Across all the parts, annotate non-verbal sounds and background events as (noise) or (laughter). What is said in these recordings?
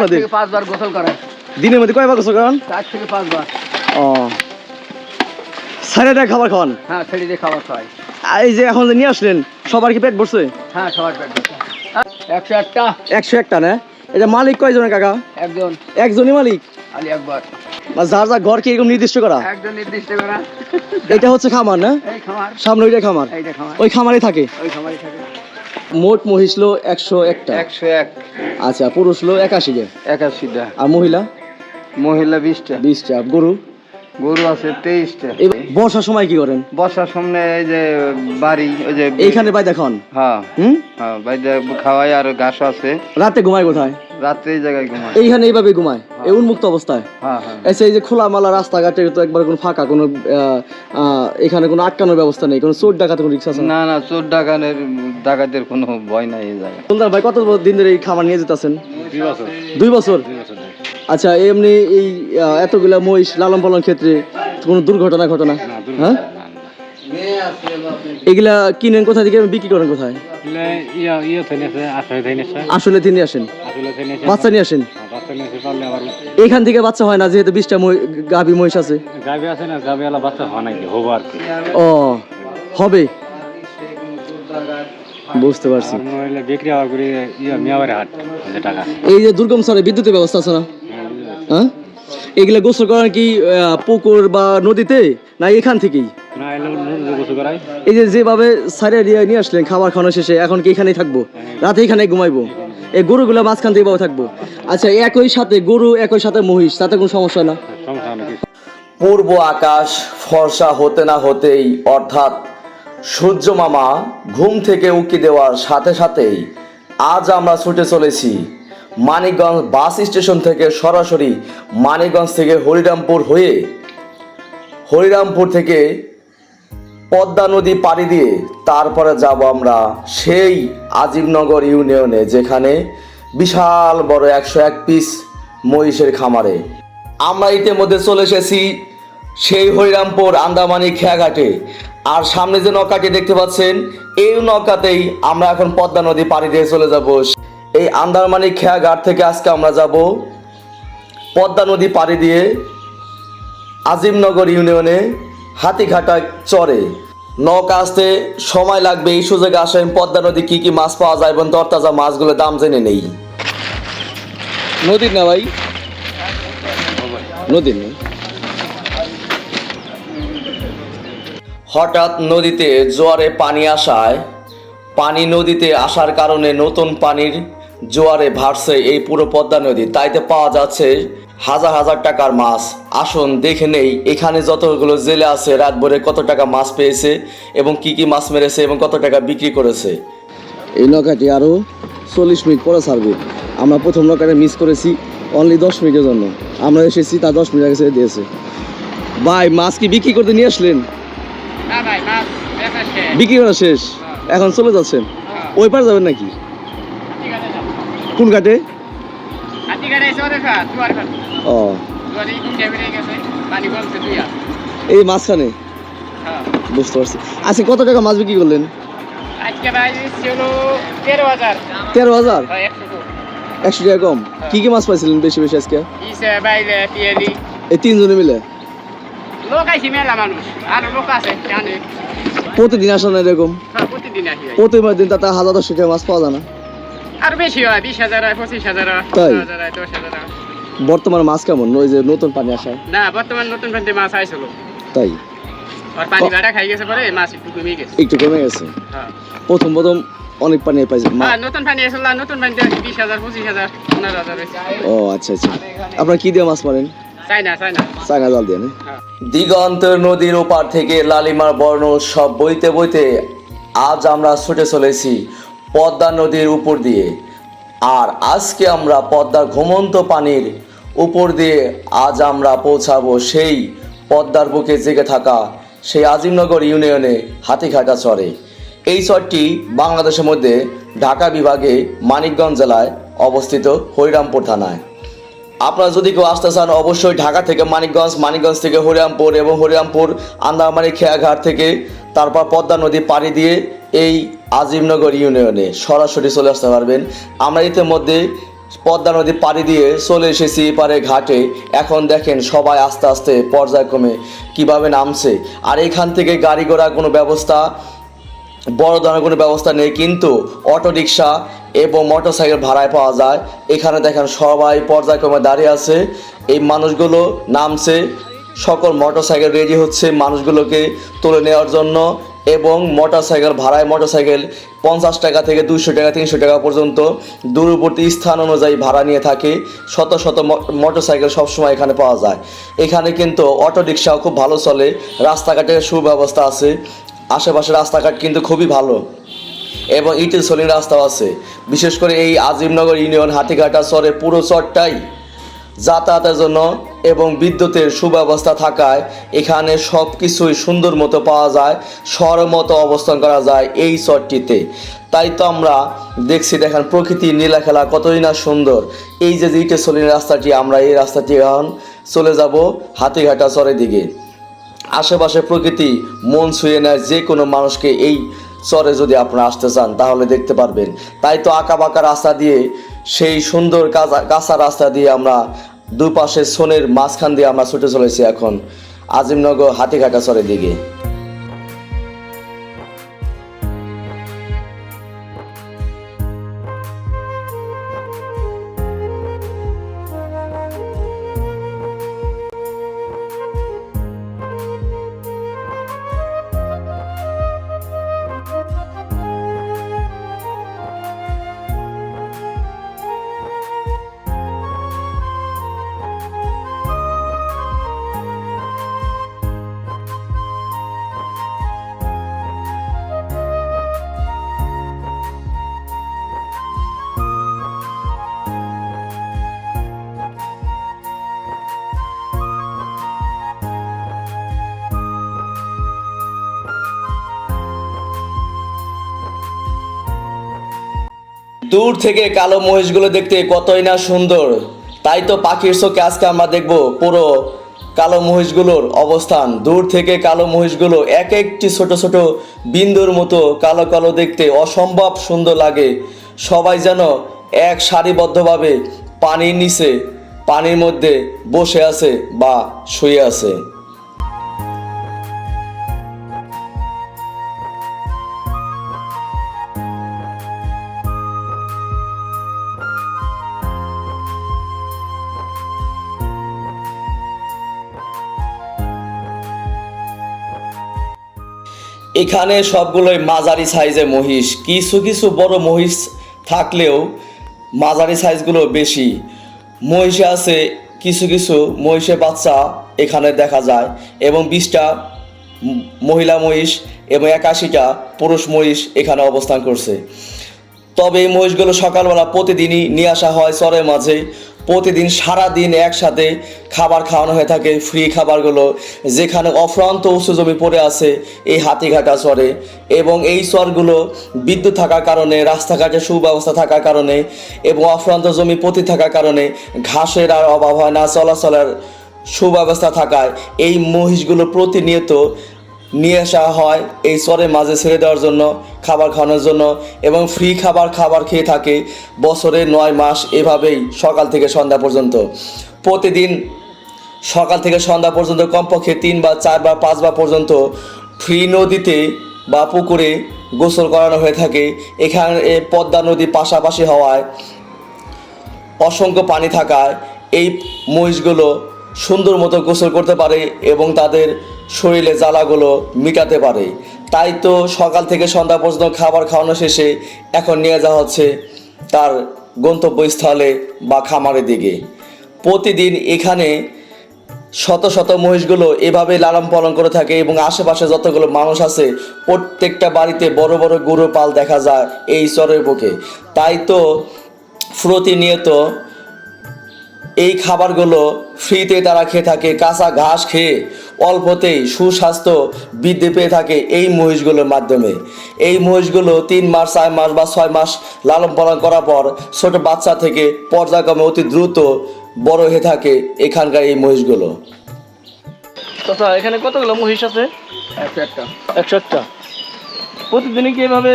আপনাদের? পাঁচবার গোসল করায়। দিনের মধ্যে কয়বার গোসল করান? চার থেকে পাঁচবার। ও। খাবার খাওয়ান? হ্যাঁ ছেড়ে দিয়ে খাবার খাওয়াই। এই যে এখন যে নিয়ে আসলেন সবার কি পেট ভরছে? হ্যাঁ সবার পেট ভর্তি। একশো একটা। একশো একটা না? এটা মালিক কয়জনের কাকা? একজন। একজনই মালিক? আলি একবার। যার যার ঘর কি এরকম নির্দিষ্ট করা? একজন নির্দিষ্ট করা। এটা হচ্ছে খামার না? এই খামার। সামনে ওইটা খামার। ওই খামারে থাকে? ওই খামারই থাকে। মোট মহিষ লো একশো একটা। একশো এক। আচ্ছা পুরুষ লো একাশি একাশি একাশিটা। আর মহিলা? মহিলা বিশটা। বিশটা। গরু? গরু আছে তেইশটা। বর্ষার সময় কি করেন? বর্ষার সামনে এই যে বাড়ি ওই যে এইখানে বাই দেখন হ্যাঁ। হুম? হ্যাঁ বাইরে খাওয়াই আর ঘাস আছে। রাতে ঘুমায় কোথায়? রাত্রে এই জায়গায় ঘুমায়। এইখানে এইভাবে ঘুমায়? এই উন্মুক্ত অবস্থায়? হ্যাঁ হ্যাঁ। এই যে খোলামালা রাস্তাঘাটে তো একবার কোনো ফাঁকা কোনো আহ, আহ, এখানে কোনো আটকানোর ব্যবস্থা নেই কোনো চোর ডাকাতে কোনো রিক্সা আছে? না না চোর ডাকানের ডাকাতের কোনো ভয় নাই এই জায়গায়। সুন্দর ভাই কত দিন ধরে এই খামার নিয়ে যেতেছেন? দুই বছর। আচ্ছা এমনি এই এতগুলা মহিষ লালন পালন ক্ষেত্রে কোনো দুর্ঘটনা ঘটনা হ্যাঁ? এগুলা কিনেন কোথা থেকে? বিক্রি করেন কোথায়? আসলে তিনি আসেন? বাচ্চা নিয়ে আসেন? আবার এখান থেকে বাচ্চা হয় না যেহেতু বিশটা গাভী মহিষ আছে। গাবি আছে না গাবি বাচ্চা হয় নাকি হব ও হবে। বুঝতে পারছি। বিক্রি হওয়ার করে ইয়া হাট এই যে টাকা। এই যে দুর্গম সরে বিদ্যুতের ব্যবস্থা আছে না? হ্যাঁ? এগুলা গোসল করার কি আহ, পুকুর বা নদীতে? না এখান থেকেই? না এলো নুন গোসু করাই। এই যে যেভাবে সাইডে দিয়ে নিয়ে আসলেন খাবার খাওয়ানো শেষে এখন কি এখানেই থাকব? রাতে এখানে ঘুমাইবো? এই গরুগুলো মাঝখান থেকে থাকব? আচ্ছা একই সাথে গরু একই সাথে মহিষ তাতে কোনো সমস্যা না? পূর্ব আকাশ ফর্সা হতে না হতেই অর্থাৎ সূর্য মামা, ঘুম থেকে উকি দেওয়ার সাথে সাথেই আজ আমরা ছুটে চলেছি মানিকগঞ্জ বাস স্টেশন থেকে সরাসরি মানিকগঞ্জ থেকে হরিরামপুর হয়ে হরিরামপুর থেকে পদ্মা নদী পাড়ি দিয়ে তারপরে যাব আমরা সেই আজিমনগর ইউনিয়নে, যেখানে বিশাল বড় একশো এক পিস মহিষের খামারে। আমরা ইতিমধ্যে চলে এসেছি সেই হরিরামপুর আন্দামানি খেয়াঘাটে। আর সামনে যে নৌকাটি দেখতে পাচ্ছেন, এই নৌকাতেই আমরা এখন পদ্মা নদী পাড়ি দিয়ে চলে যাব। এই আন্দারমানি খেয়াঘাট থেকে আজকে আমরা যাব পদ্মা নদী পাড়ি দিয়ে আজিমনগর ইউনিয়নে হাতিঘাটা চরে। নৌকা আসতে সময় লাগবে, এই সুযোগে আসেন, পদ্মা নদী কি কি মাছ পাওয়া যায় এবং তরতাজা মাছগুলোর দাম জেনে নেই। নদীর না ভাই? নদীর না। হঠাৎ নদীতে জোয়ারে পানি আসায়। পানি নদীতে আসার কারণে নতুন পানির জোয়ারে ভাসছে এই পুরো পদ্মা নদী। তাইতে পাওয়া যাচ্ছে হাজার হাজার টাকার মাছ। আসুন দেখে নেই এখানে যতগুলো জেলে আছে, রাত ভরে কত টাকা মাছ পেয়েছে এবং কি কি মাছ মেরেছে এবং কত টাকা বিক্রি করেছে। এই নৌকাটি আরও চল্লিশ মিনিট পরে ছাড়বে। আমরা প্রথম নৌকাটা মিস করেছি অনলি দশ মিনিটের জন্য। আমরা এসেছি, তা দশ মিনিট আগে ছেড়ে দিয়েছে। ভাই, মাছ কি বিক্রি করতে নিয়ে আসলেন? বিক্রি করা শেষ। এখন চলে যাচ্ছেন ওই পার যাবেন নাকি? কোন ঘাটে? ও। এই মাঝখানে। বুঝতে পারছি। আচ্ছা কত টাকা মাছ বিক্রি করলেন? তেরো হাজার? একশো টাকা কম। কি কি মাছ পাইছিলেন বেশি বেশি আজকে? এই তিনজনে মিলে। লোক আইসি মেলা মানুষ। আর লোক আছে জানে। প্রতিদিন আসা না এরকম? হ্যাঁ প্রতিদিন আসি প্রতিদিন তাতে হাজার দশ টাকা মাছ পাওয়া যায় না। আর বেশি হয় বিশ হাজার হয় পঁচিশ হাজার হয় তাই? দশ হাজার বর্তমানে মাছ কেমন? ওই যে নতুন পানি আসায়। না বর্তমান নতুন ফ্যান্টে মাছ আইছিল। তাই? আর পানি ভাড়া খাই গেছে পরে মাছ একটু কমে গেছে। একটু কমে গেছে? হ্যাঁ। প্রথম প্রথম অনেক পানি পাইছে হ্যাঁ নতুন পানি আসল নতুন পানিতে বিশ হাজার পঁচিশ হাজার পনেরো হাজার ও আচ্ছা আচ্ছা। আপনার কি দিয়ে মাছ মারেন? চাই না চাই না চাঙা জাল দিয়ে দিগন্তের নদীর ওপার থেকে লালিমার বর্ণ সব বইতে বইতে আজ আমরা ছুটে চলেছি পদ্মা নদীর উপর দিয়ে। আর আজকে আমরা পদ্মার ঘুমন্ত পানির উপর দিয়ে আজ আমরা পৌঁছাবো সেই পদ্মার বুকে জেগে থাকা সেই আজিমনগর ইউনিয়নে হাতিঘাটা চরে। এই চরটি বাংলাদেশের মধ্যে ঢাকা বিভাগে মানিকগঞ্জ জেলায় অবস্থিত হরিরামপুর থানায়। আপনারা যদি কেউ আসতে চান, অবশ্যই ঢাকা থেকে মানিকগঞ্জ মানিকগঞ্জ থেকে হরিরামপুর এবং হরিরামপুর, আন্দামানি খেয়াঘাট থেকে তারপর পদ্মা নদী পাড়ি দিয়ে এই আজিমনগর ইউনিয়নে সরাসরি চলে আসতে পারবেন। আমরা ইতিমধ্যে পদ্মা নদী পাড়ি দিয়ে চলে এসেছি এপারে ঘাটে। এখন দেখেন সবাই আস্তে আস্তে পর্যায়ক্রমে কীভাবে নামছে। আর এখান থেকে গাড়ি ঘোড়া কোনো ব্যবস্থা, বড় ধরনের কোনো ব্যবস্থা নেই, কিন্তু অটো রিক্সা এবং মোটর সাইকেল ভাড়ায় পাওয়া যায়। এখানে দেখেন সবাই পর্যায়ক্রমে দাঁড়িয়ে আছে। এই মানুষগুলো নামছে। সকল মোটর সাইকেল রেডি হচ্ছে মানুষগুলোকে তুলে নেওয়ার জন্য এবং মোটর সাইকেল ভাড়ায় মোটর সাইকেল পঞ্চাশ টাকা থেকে দুশো টাকা, তিনশো টাকা পর্যন্ত দূরবর্তী স্থান অনুযায়ী ভাড়া নিয়ে থাকে। শত শত মোটর সাইকেল সবসময় এখানে পাওয়া যায়। এখানে কিন্তু অটো রিক্সাও খুব ভালো চলে। রাস্তাঘাটের সুব্যবস্থা আছে। আশেপাশে রাস্তাঘাট কিন্তু খুবই ভালো। এবং ইটের সলিং রাস্তাও আছে। বিশেষ করে এই আজিমনগর ইউনিয়ন হাতিঘাটা চরে পুরো চরটাই যাতায়াতের জন্য এবং বিদ্যুতের সুব্যবস্থা থাকায় এখানে সব কিছুই সুন্দর মতো পাওয়া যায়, শহরের মতো অবস্থান করা যায় এই চরটিতে। তাই তো আমরা দেখছি, দেখেন প্রকৃতির নীলাখেলা কতই না সুন্দর। এই যে ইটের সলিং রাস্তাটি, আমরা এই রাস্তাটি এখন চলে যাব হাতিঘাটা চরের দিকে। আশেপাশে প্রকৃতি মন ছুঁয়ে নেয় যে কোনো মানুষকে এই চরে যদি আপনারা আসতে চান, তাহলে দেখতে পারবেন। তাই তো আঁকা বাঁকা রাস্তা দিয়ে, সেই সুন্দর কাঁচা কাঁচা রাস্তা দিয়ে আমরা দুপাশে সোনের মাঝখান দিয়ে আমরা ছুটে চলেছি এখন। আজিমনগর হাতিঘাটা চরের দিকে। দূর থেকে কালো মহিষগুলো দেখতে কতই না সুন্দর। তাই তো পাখির চোখে আজকে আমরা দেখব পুরো কালো মহিষগুলোর অবস্থান। দূর থেকে কালো মহিষগুলো এক একটি ছোট ছোট বিন্দুর মতো কালো কালো দেখতে অসম্ভব সুন্দর লাগে। সবাই যেন এক সারিবদ্ধভাবে পানির নিচে, পানির মধ্যে বসে আছে বা শুয়ে আছে। এখানে সবগুলোই মাঝারি সাইজের মহিষ। কিছু কিছু বড় মহিষ থাকলেও মাঝারি সাইজগুলো বেশি। মহিষে আছে কিছু কিছু মহিষের বাচ্চা এখানে দেখা যায় এবং বিশটা মহিলা মহিষ এবং একাশিটা পুরুষ মহিষ এখানে অবস্থান করছে। তবে এই মহিষগুলো সকালবেলা প্রতিদিনই নিয়ে আসা হয় চরের মাঝে প্রতিদিন সারা দিন একসাথে খাবার খাওয়ানো হয়ে থাকে ফ্রি খাবারগুলো। যেখানে অফ্রান্ত উঁচু জমি পড়ে আছে, এই হাতিঘাটা চরে। এবং এই চরগুলো বিদ্যুৎ থাকার কারণে, রাস্তাঘাটের সুব্যবস্থা থাকার কারণে এবং অফ্রান্ত জমি পতি থাকার কারণে ঘাসের আর অভাব হয় না, চলাচলের সুব্যবস্থা থাকায়। এই মহিষগুলো প্রতিনিয়ত নিয়ে আসা হয় এই চরের মাঝে ছেড়ে দেওয়ার জন্য, খাবার খাওয়ানোর জন্য এবং ফ্রি খাবার খাবার খেয়ে থাকে বছরে নয় মাস এভাবেই সকাল থেকে সন্ধ্যা পর্যন্ত। প্রতিদিন সকাল থেকে সন্ধ্যা পর্যন্ত কমপক্ষে তিন বা চার বা পাঁচবার পর্যন্ত ফ্রি নদীতে বা পুকুরে গোসল করানো হয়ে থাকে। এখানে পদ্মা নদী পাশাপাশি হওয়ায় অসংখ্য পানি থাকায় এই মহিষগুলো সুন্দর মতো গোসল করতে পারে এবং তাদের শরীরে জ্বালাগুলো মিটাতে পারে। তাই তো সকাল থেকে সন্ধ্যা পর্যন্ত খাবার খাওয়ানো শেষে এখন নিয়ে যাওয়া হচ্ছে তার গন্তব্যস্থলে বা খামারের দিকে। প্রতিদিন এখানে শত শত মহিষগুলো এভাবে লালন পালন করে থাকে এবং আশেপাশে যতগুলো মানুষ আছে, প্রত্যেকটা বাড়িতে বড় বড় গরু পাল দেখা যায় এই চরের বুকে। তাই তো প্রতিনিয়ত এই খাবারগুলো ফ্রিতে তারা খেয়ে থাকে কাঁচা ঘাস খেয়ে অল্পতেই সুস্বাস্থ্য বৃদ্ধি পেয়ে থাকে এই মহিষগুলোর মাধ্যমে। এই মহিষগুলো তিন মাস চার মাস বা ছয় মাস লালন পালন করার পর ছোট বাচ্চা থেকে পর্যায়ক্রমে অতি দ্রুত বড় হয়ে থাকে এখানকার এই মহিষগুলো। চাচা এখানে কতগুলো মহিষ আছে? একটা। একশো একটা। প্রতিদিনই কি এভাবে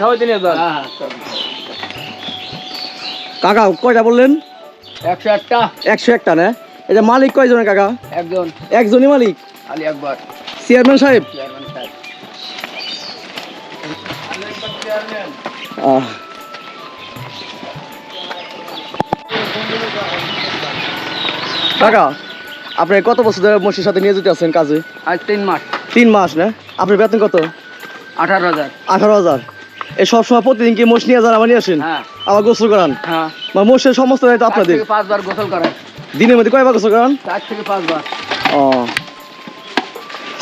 খাওয়াইতে নিয়ে যান? হ্যাঁ হ্যাঁ। কাকা কয়টা বললেন? একশো একটা। একশো একটা না? এটা মালিক কয়জনের কাকা? একজন। একজনই মালিক? আলী আকবর চেয়ারম্যান সাহেব? চেয়ারম্যান সাহেব। আহ। কাকা আপনি কত বছর ধরে মসির সাথে নিয়ে যেতে আছেন কাজে? আজ তিন মাস। তিন মাস না? আপনার বেতন কত? আঠারো হাজার। আঠারো হাজার। এই সব সময় প্রতিদিন কি মোষ নিয়ে যান আবার নিয়ে আসেন? হ্যাঁ। আবার গোসল করান? হ্যাঁ। মানে মোষের সমস্ত দায়িত্ব আপনাদের? পাঁচবার গোসল করায় দিনের মধ্যে কয়বার গোসল করান? চার থেকে পাঁচবার। ও।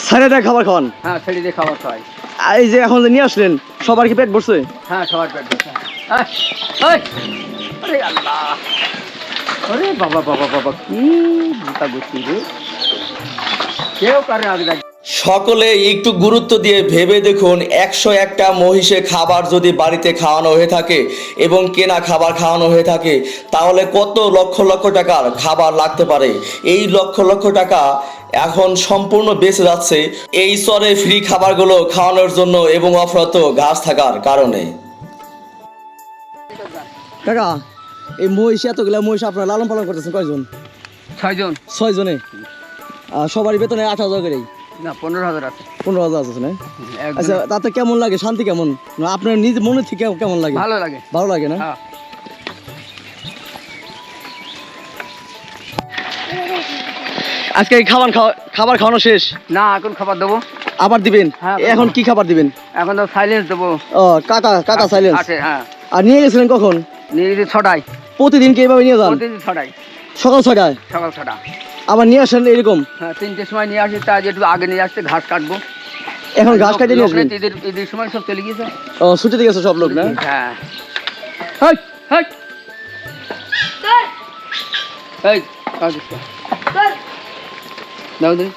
সাইডে খাবার খাওয়ান? হ্যাঁ ছেড়ে দিয়ে খাবার খাওয়াই। এই যে এখন যে নিয়ে আসলেন সবার কি পেট ভরছে? হ্যাঁ সবার পেট ভরছে। আরে আল্লাহ। আরে বাবা বাবা বাবা কি মোটা গুছি রে। কেউ কারে আগে সকলে একটু গুরুত্ব দিয়ে ভেবে দেখুন একশো একটা মহিষে খাবার যদি বাড়িতে খাওয়ানো হয়ে থাকে এবং কেনা খাবার খাওয়ানো হয়ে থাকে তাহলে কত লক্ষ লক্ষ টাকার খাবার লাগতে পারে? এই লক্ষ লক্ষ টাকা এখন সম্পূর্ণ বেঁচে যাচ্ছে এই স্তরে ফ্রি খাবারগুলো খাওয়ানোর জন্য এবং অফরত ঘাস থাকার কারণে। কাকা এই মহিষ এতগুলা মহিষ আপনারা লালন পালন করতেছেন কয়জন? ছয়জন। ছয় জনে আর সবারই বেতনে আট হাজার করেই না পনেরো হাজার আছে। পনেরো হাজার আছে না? আচ্ছা তাতে কেমন লাগে? শান্তি কেমন? আপনার নিজ মনে থেকে কেমন লাগে? ভালো লাগে। ভালো লাগে না? হ্যাঁ। আজকে খাবার খাওয়া খাবার খাওয়ানো শেষ? না এখন খাবার দেবো। আবার দিবেন? হ্যাঁ, এখন কি খাবার দিবেন? এখন তো সাইলেন্স দেবো। ও কাকা কাকা সাইলেন্স আছে হ্যাঁ। আর নিয়ে গেছিলেন কখন? নিয়ে গেছি ছটায়। প্রতিদিন কি এভাবে নিয়ে যান? প্রতিদিন ছটায়। সকাল ছয়টায় সকাল ছটা। আবার নিয়ে আসেন এরকম হ্যাঁ তিনটের সময় নিয়ে আসি তা একটু আগে নিয়ে আসছে ঘাস কাটবো এখন ঘাস কাটিয়ে নিয়ে আসবেন ঈদের ঈদের সময় সব চলে গিয়েছে ও ছুটিতে গেছে সব লোক না হ্যাঁ হেই, হেই। এই, কাজ করো। দাও দিন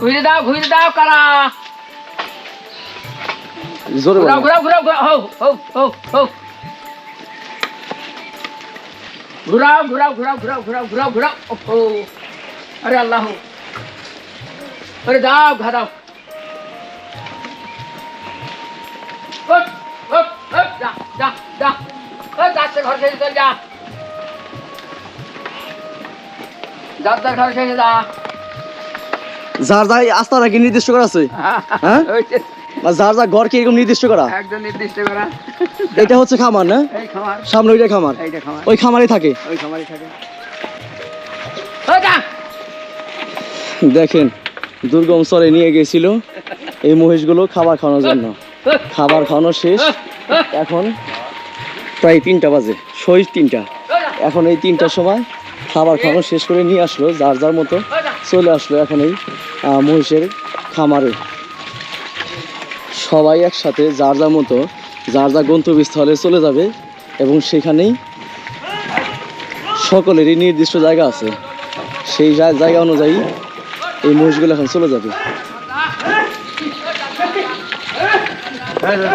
ঘুরে দাও ঘুরে দাও কারা জোরে ঘুরাও বলেন। ঘুরাও ঘুরাও ঘুরাও হো হো হো হো ঘুরাও ঘুরাও ঘুরাও ঘুরাও ঘুরাও ঘুরাও ঘুরাও ওহো আরে আল্লাহ। আরে দাও ঘা দাও। ঘর চল যা। ঘর যা। যার নির্দিষ্ট করা আছে? (laughs) হ্যাঁ? যার যার ঘর কি এরকম নির্দিষ্ট করা? একদম নির্দিষ্ট করা। এটা হচ্ছে খামার না? এই খামার। সামনে ওইটা খামার। এইটা খামার। ওই খামারে থাকে। ওই খামারই থাকে। দেখেন, দুর্গম স্তরে নিয়ে গেছিল এই মহিষগুলো খাবার খাওয়ানোর জন্য। খাবার খাওয়ানো শেষ। এখন প্রায় তিনটা বাজে, শহীদ তিনটা। এখন এই তিনটার সময় খাবার খাওয়ানো শেষ করে নিয়ে আসলো, যার যার মতো চলে আসলো এখন এই মহিষের খামারে। সবাই একসাথে যার যার মতো, যার যার গন্তব্যস্থলে চলে যাবে এবং সেখানেই সকলেরই নির্দিষ্ট জায়গা আছে। সেই জায়গা অনুযায়ী এই মহিষগুলো এখন চলে যাবে। সারা।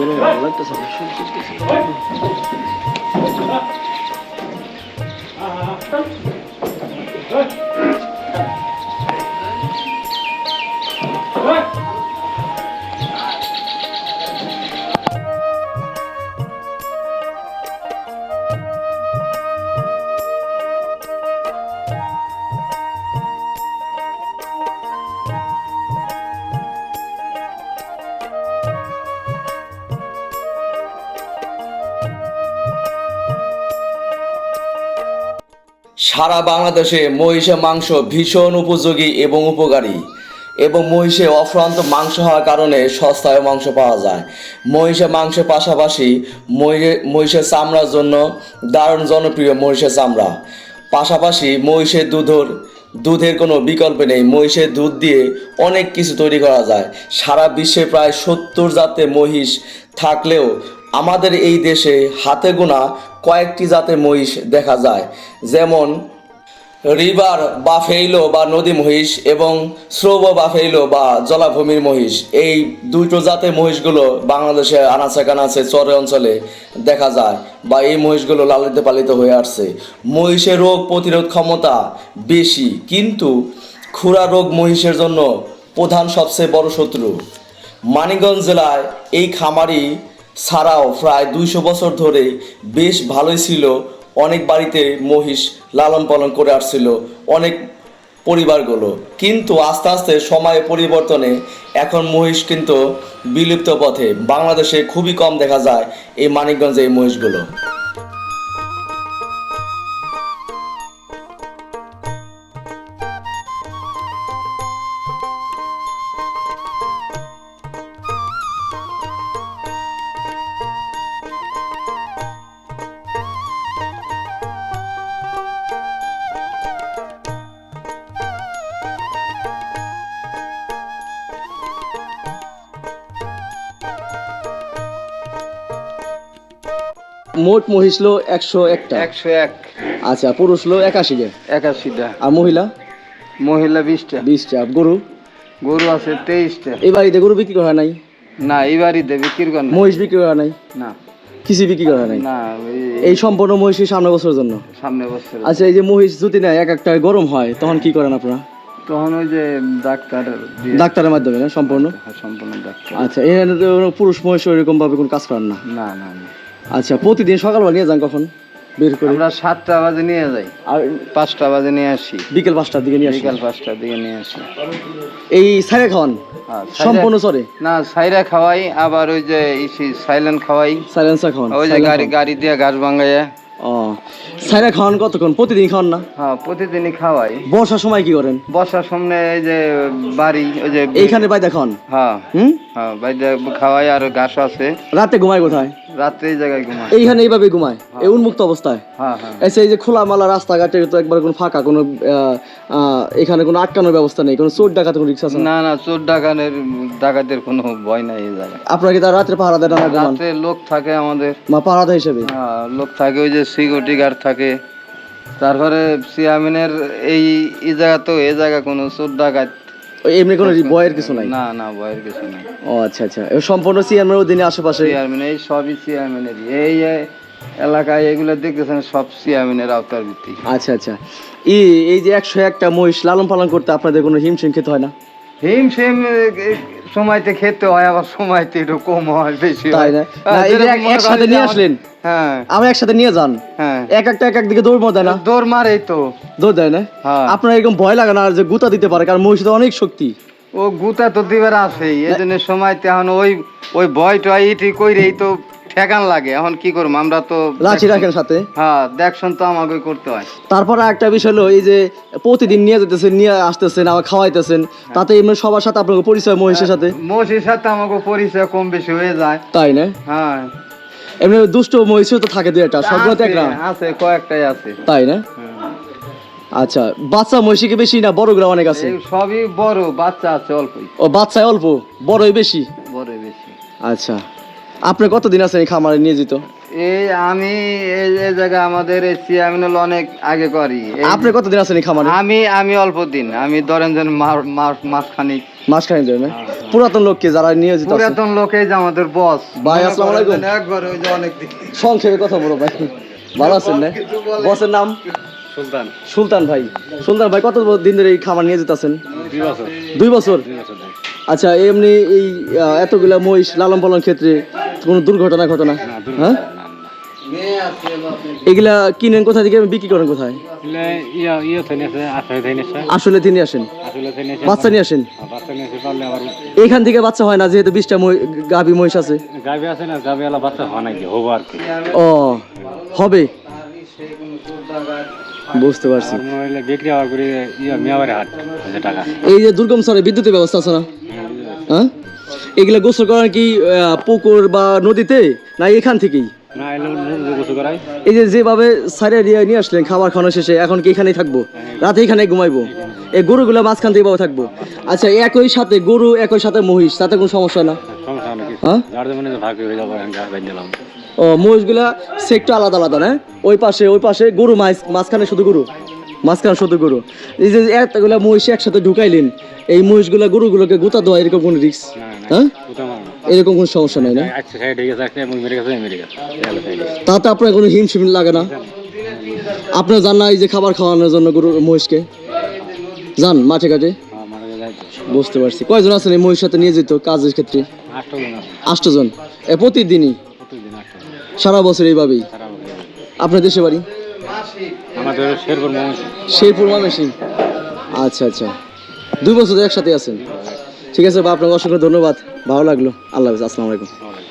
গরম ভালো লাগতেছে বাংলাদেশে মহিষের মাংস ভীষণ উপযোগী এবং উপকারী এবং মহিষে অফ্রান্ত মাংস হওয়ার কারণে সস্তায় মাংস পাওয়া যায়। মহিষের মাংসের পাশাপাশি মহিষে- মহিষের চামড়ার জন্য দারুণ জনপ্রিয় মহিষের চামড়া। পাশাপাশি মহিষের দুধর, দুধের কোনো বিকল্প নেই। মহিষের দুধ দিয়ে অনেক কিছু তৈরি করা যায়। সারা বিশ্বে প্রায় সত্তর জাতের মহিষ থাকলেও আমাদের এই দেশে হাতে গোনা কয়েকটি জাতের মহিষ দেখা যায়, যেমন রিভার বা ফেইলো বা নদী মহিষ এবং স্রোব বা ফেইলো বা জলাভূমির মহিষ। এই দুটো জাতের মহিষগুলো বাংলাদেশে আনাচে কানাচে চরে অঞ্চলে দেখা যায় বা এই মহিষগুলো লালিত পালিত হয়ে আসছে। মহিষের রোগ প্রতিরোধ ক্ষমতা বেশি, কিন্তু খুরা রোগ মহিষের জন্য প্রধান সবচেয়ে বড় শত্রু। মানিকগঞ্জ জেলায় এই খামারি ছাড়াও প্রায় দুইশো বছর ধরে বেশ ভালোই ছিল। অনেক বাড়িতে মহিষ লালন পালন করে আসছিল অনেক পরিবারগুলো। কিন্তু আস্তে আস্তে সময়ের পরিবর্তনে এখন মহিষ কিন্তু বিলুপ্ত পথে। বাংলাদেশে খুবই কম দেখা যায় এই মানিকগঞ্জে এই মহিষগুলো। মোট মহিষ লো একশো একটা একশো এক। আচ্ছা পুরুষ লো একাশি গে একাশিটা। আর মহিলা? মহিলা বিশটা। বিশটা। গরু? গরু আছে তেইশটা। এই বাড়িতে গরু বিক্রি করা নাই? না এই বাড়িতে বিক্রি করেন মহিষ বিক্রি করা নাই? না। কিছু বিক্রি করা নাই? না এই- সম্পূর্ণ মহিষের সামনে বছরের জন্য? সামনে বছর আচ্ছা এই যে মহিষ যদি না এক একটা গরম হয় তখন কি করেন আপনারা? তখন ওই যে ডাক্তার ডাক্তারের মাধ্যমে না সম্পূর্ণ? সম্পূর্ণ ডাক্তার। আচ্ছা এখানে পুরুষ মহিষ এরকম ভাবে কোনো কাজ করেন না না না। আচ্ছা প্রতিদিন সকালবেলা নিয়ে যান কখন? বের করে? আমরা সাতটা বাজে নিয়ে যাই। আর পাঁচটা বাজে নিয়ে আসি। বিকেল পাঁচটার দিকে নিয়ে আসেন? বিকাল পাঁচটার দিকে নিয়ে আসি। এই সাইরে খাওয়ান? হ্যাঁ, সম্পূর্ণ চরে? না সাইরা খাওয়াই আবার ওই যে সাইলেন্ট খাওয়াই। সাইলেন্সার খাওয়ান ওই যে গাড়ি গাড়ি দিয়ে ঘাস ভাঙ্গাইয়া ও সাইরে খাওয়ান কতক্ষণ? প্রতিদিন খাওয়ান না? হ্যাঁ প্রতিদিনই খাওয়াই। বর্ষার সময় কি করেন? বর্ষার সামনে এই যে বাড়ি ওই যে এইখানে বাইদা খাওয়ান? হ্যাঁ। হুম? হ্যাঁ খাওয়াই আর ঘাস আছে। রাতে ঘুমায় কোথায়? এই জায়গায় এইখানে এইভাবে ঘুমায়? এই উন্মুক্ত অবস্থায়? হ্যাঁ হ্যাঁ। এই যে খোলামালা রাস্তাঘাটে তো একবার কোনো ফাঁকা কোনো এখানে কোনো আটকানোর ব্যবস্থা নেই কোনো চোর ডাকাতে কোনো রিক্সা না? না চোর ডাকানের ডাকাতের কোনো ভয় নাই এই জায়গায়। আপনারা কি তার রাত্রে পাহারা দেন লোক থাকে আমাদের। মা পাহারাদা হিসেবে? হ্যাঁ, লোক থাকে ওই যে সিকিউরিটি গার্ড থাকে। তারপরে সিয়ামিনের এই এই জায়গা তো এই জায়গা কোনো চোর ডাকাত এমনি কোনো বয়ের কিছু নাই? না না বয়ের কিছু নাই। ও আচ্ছা আচ্ছা। সম্পূর্ণ সিএমের অধীনে আশেপাশে? চেয়ারম্যান এই সবই চেয়ারম্যানের এই এই এলাকায় এগুলো দেখতেছেন সব চেয়ারম্যানের আওতার ভিত্তি। আচ্ছা আচ্ছা। ই এই যে একশো একটা মহিষ লালন পালন করতে আপনাদের কোনো হিমশিম খেতে হয় না? হিমশিম সময়তে খেতে হয় আবার সময়তে একটু কম হয় বেশি তাই না? হ্যাঁ, একসাথে নিয়ে আসলেন। হ্যাঁ। আমি একসাথে নিয়ে যান। হ্যাঁ। এক একটা এক এক দিকে দৌড় দেয় না? দৌড় মারে তো। দৌড় দেয় না? হ্যাঁ। আপনার এরকম ভয় লাগে না যে গুতা দিতে পারে? কারণ মহিষ তো অনেক শক্তি। ও গুতা তো দিবার আছেই এই জন্য সময়তে এখন ওই ওই ভয়টা ইটি কইরেই তো ঠেকান লাগে এখন কি করব? আমরা তো লাঠি রাখেন সাথে? হ্যাঁ দেখশন তো আমাকে করতে হয়। তারপর একটা বিষয় হলো এই যে প্রতিদিন নিয়ে যেতেছেন নিয়ে আসতেছেন আবার খাওয়াইতেছেন তাতে এমনি সবার সাথে আপনার পরিচয় মহিষের সাথে? মসির সাথে আমাকে পরিচয় কম বেশি হয়ে যায়। তাই না? হ্যাঁ। এমনি দুষ্ট মহিষও তো থাকে দু একটা সবগুলো তো এক না আছে, কয়েকটাই আছে। তাই না? আচ্ছা বাচ্চা মহিষীকে বেশি না বড় বড়গুলো অনেক আছে? সবই বড় বাচ্চা আছে অল্পই। ও বাচ্চায় অল্প বড়ই বেশি? বড় বেশি। আচ্ছা। আপনি কতদিন আছেন এই খামারে নিয়োজিত? এই আমি এই এই জায়গায় আমাদের এই চেয়ারম্যান অনেক আগে করি। এই- আপনি কতদিন আছেন এই খামারে? আমি আমি অল্প দিন। আমি ধরেন যেন মাস মাস খানিক মাসখানি ধরে না? পুরাতন লোককে যারা নিয়োজিত আছে? পুরাতন লোকে যে আমাদের বস ভাই, আসসালামু আলাইকুম। একবার ওই যে অনেক দিন। সংক্ষেপে কথা বলো ভাই। ভালো আছেন না? বসের নাম? সুলতান। সুলতান ভাই। সুলতান ভাই কত দিন ধরে এই খামার নিয়ে যেতেছেন দুই বছর। দুই বছর? দুই বছর ধরে। আচ্ছা এমনি এই এতগুলা মহিষ লালন পালন ক্ষেত্রে কোনো দুর্ঘটনা ঘটনা? হ্যাঁ। এগুলা কিনেন কোথা থেকে বিক্রি করেন কোথায়? আসলে তিনি আসেন? বাচ্চা নিয়ে আসেন? হ্যাঁ, এখান থেকে বাচ্চা হয় না যেহেতু বিশটা গাভী মহিষ আছে। গাভী আছে না, গাভীওয়ালা বাচ্চা হয় নাকি, হব আর কি। ও হবে। বুঝতে পারছি। আমার হইলে বিক্রি হওয়ার করে ইয়া হাট, টাকা। এই যে দুর্গম স্তরে বিদ্যুতের ব্যবস্থা আছে না? হ্যাঁ? এগুলা গোসল করার কি পুকুর বা নদীতে? না এখান থেকেই? এই যে যেভাবে সাইডে দিয়ে নিয়ে আসলেন খাবার খাওয়ানো শেষে এখন কি এখানেই থাকব? রাতে এখানে ঘুমাইবো? এই গরুগুলো মাঝখান থেকে থাকব? আচ্ছা একই সাথে গরু একই সাথে মহিষ তাতে কোনো সমস্যা না? হ্যাঁ? মহিষগুলা সেক্টর আলাদা আলাদা না? ওই পাশে ওই পাশে গরু মাঝ- মাঝখানে শুধু গরু। মাঝখানে শুধু গরু। এই যে এতগুলা মহিষ একসাথে ঢুকাইলেন এই মহিষগুলা গরুগুলোকে গোতা দেওয়া এরকম কোনো না হ্যাঁ? এরকম কোনো সমস্যা নাই না? আচ্ছা সাইডে তাতে আপনার কোনো হিমশিম লাগে না? আপনার জান না এই যে খাবার খাওয়ানোর জন্য গরু মহিষকে? যান মাঠে ঘাটে? হ্যাঁ বুঝতে পারছি। কয়জন আছেন এই মহিষ সাথে নিয়ে যেত কাজের ক্ষেত্রে? আষ্টজন এ প্রতিদিনই? সারা বছর এইভাবেই। আপনার দেশে বাড়ি? আমাদের শেরপুর শেরপুর ময়মনসিং আচ্ছা আচ্ছা। দুই বছর একসাথে আছেন। ঠিক আছে বা আপনাকে অসংখ্য ধন্যবাদ। ভালো লাগল। আল্লাহ হাফিজ আসসালামু আলাইকুম।